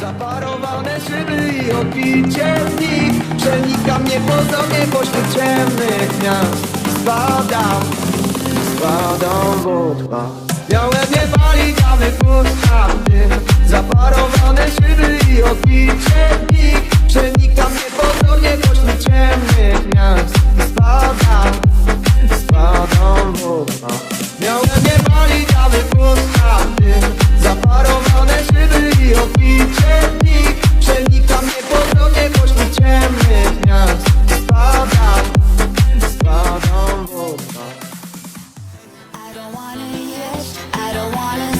Zaparowane szyby i odbicie z nich. Przenika mnie pozornie pośród ciemnych miast. Spadam, spadam w odpad Miałem nie palić, a wypuszczam wanna